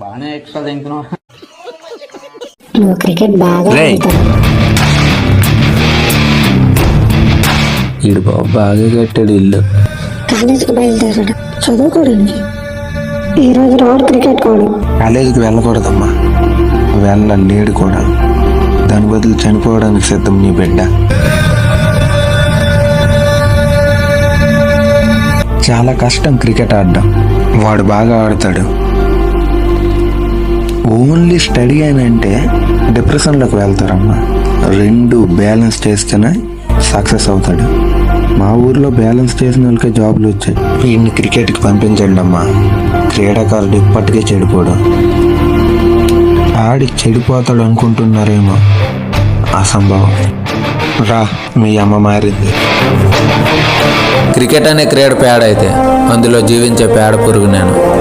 బాగానే ఎక్స్ట్రా తింటున్నావు నువ్వు క్రికెట్ బాగా ఈడు బాబు బాగా కట్టాడు ఇల్లు. కాలేజీకి బయలుదేరాడు. చదువుకోడండి ఈ రోజు రాడు క్రికెట్ కోడు కాలేజీకి వెళ్ళకూడదమ్మా. వెళ్ళలేడు కూడా. దాని బదులు చనిపోవడానికి సిద్ధం నీ బిడ్డ. చాలా కష్టం క్రికెట్ ఆడడం. వాడు బాగా ఆడతాడు. ఓన్లీ స్టడీ అని అంటే డిప్రెషన్లోకి వెళ్తారమ్మా. రెండు బ్యాలెన్స్ చేస్తేనే సక్సెస్ అవుతాడు. మా ఊర్లో బ్యాలెన్స్ చేసిన వాళ్ళకే జాబ్లు వచ్చాయి. వీడిని క్రికెట్కి పంపించండి అమ్మా. క్రీడాకారుడు ఇప్పటికే చెడిపోడు. ఆడి చెడిపోతాడు అనుకుంటున్నారేమో. అసంభవం. రా మీ అమ్మ మారింది. క్రికెట్ అనే క్రీడ పేడ అయితే అందులో జీవించే పేడ పురుగు నేను.